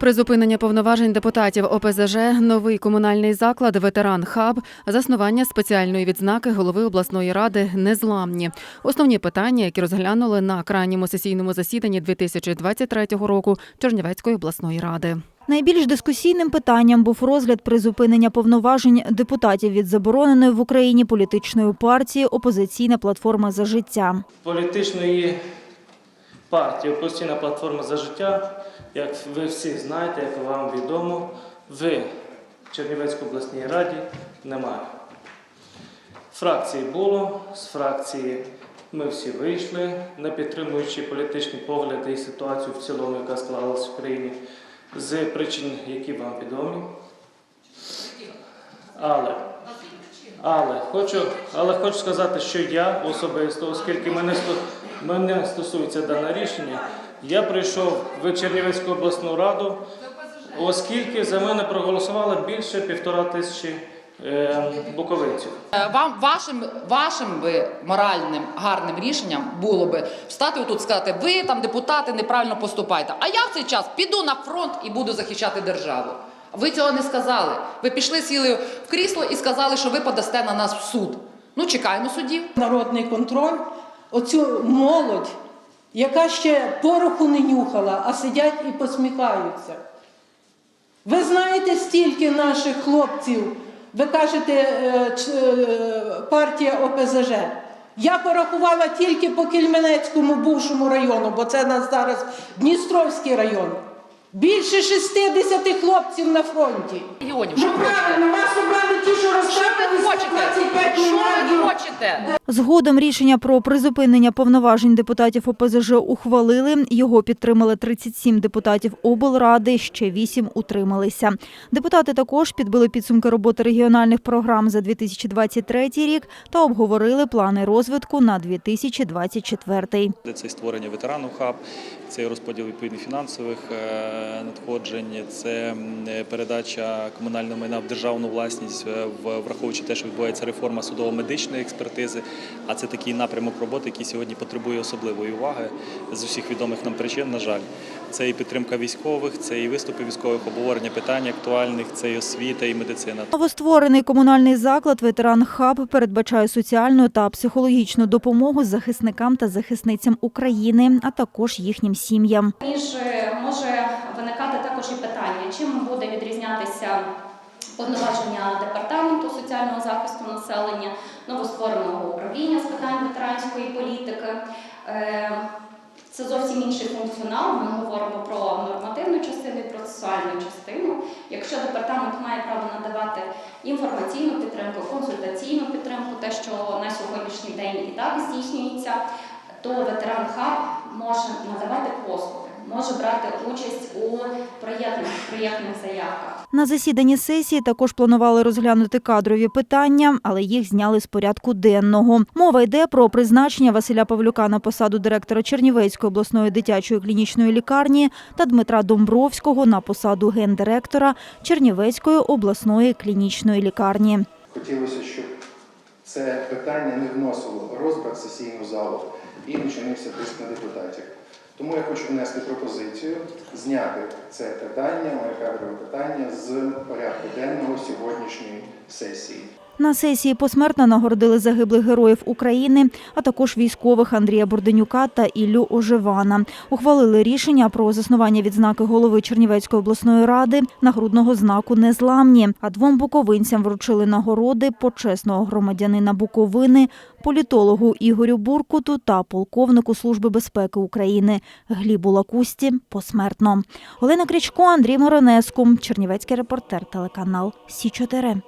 Призупинення повноважень депутатів ОПЗЖ, новий комунальний заклад, ветеран хаб, заснування спеціальної відзнаки голови обласної ради незламні. Основні питання, які розглянули на крайньому сесійному засіданні 2023 року Чернівецької обласної ради. Найбільш дискусійним питанням був розгляд призупинення повноважень депутатів від забороненої в Україні політичної партії Опозиційна платформа за життя. політичної партії Опозиційна платформа за життя, як ви всі знаєте, як вам відомо, в Чернівецькій обласній раді немає. Фракції було, з фракції ми всі вийшли, не підтримуючи політичні погляди і ситуацію в цілому, яка склалася в країні, з причин, які вам відомі. Але але хочу, але хочу сказати, що я особисто, оскільки мене, мене стосується дане рішення, я прийшов в Чернівецьку обласну раду, оскільки за мене проголосувало більше півтора тисячі е, буковинців. Е, Вам вашим вашим би моральним гарним рішенням було би встати отут сказати, ви там депутати неправильно поступаєте. А я в цей час піду на фронт і буду захищати державу. Ви цього не сказали. Ви пішли, сіли в крісло і сказали, що ви подасте на нас в суд. Ну чекаємо судів. народний контроль, оцю молодь, яка ще пороху не нюхала, а сидять і посміхаються. Ви знаєте стільки наших хлопців, ви кажете, е, е, партія ОПЗЖ. Я порахувала тільки по Кельменецькому бувшому району, бо це нас зараз Дністровський район. Більше 60 хлопців на фронті. Регіонів, що Ну правильно, вас обрали ті, що розставили ви хочете? 125 Що ви хочете? Згодом рішення про призупинення повноважень депутатів ОПЗЖ ухвалили. Його підтримали 37 депутатів облради, ще 8 утрималися. Депутати також підбили підсумки роботи регіональних програм за 2023 рік та обговорили плани розвитку на 2024. Це і створення ветерану хаб, це і розподіл відповідних фінансових е, надходжень, це передача комунального майна в державну власність, е, враховуючи те, що відбувається реформа судово-медичної експертизи. А це такий напрямок роботи, який сьогодні потребує особливої уваги з усіх відомих нам причин. На жаль, це і підтримка військових, це і виступи військових, обговорення питань актуальних, це і освіта, і медицина. Новостворений комунальний заклад ветеран хаб передбачає соціальну та психологічну допомогу захисникам та захисницям України, а також їхнім сім'ям. Ніж е, може виникати також і питання, чим буде відрізнятися повноваження департаменту соціального захисту населення, новоствореного управління з питань ветеранської політики. Е, Це зовсім інший функціонал. Ми говоримо про нормативну частину і процесуальну частину. Якщо департамент має право надавати інформаційну підтримку, консультаційну підтримку, те, що на сьогоднішній день і так здійснюється, то ветеран хаб може надавати послуги, може брати участь у проєктних, проєктних заявках. На засіданні сесії також планували розглянути кадрові питання, але їх зняли з порядку денного. Мова йде про призначення Василя Павлюка на посаду директора Чернівецької обласної дитячої клінічної лікарні та Дмитра Домбровського на посаду гендиректора Чернівецької обласної клінічної лікарні. Хотілося, щоб це питання не вносило розбрат сесійну залу і не чинився тиск на депутатів. Тому я хочу внести пропозицію зняти це питання, моє кадрове питання з порядку денного сьогоднішньої сесії. На сесії посмертно нагородили загиблих героїв України, а також військових Андрія Бурденюка та Іллю Оживана. Ухвалили рішення про заснування відзнаки голови Чернівецької обласної ради нагрудного знаку Незламні. А двом буковинцям вручили нагороди почесного громадянина Буковини, політологу Ігорю Буркуту та полковнику Служби безпеки України Глібу Лакусті посмертно. Олена Крічко, Андрій Моронеску, Чернівецький репортер, телеканал Сі 4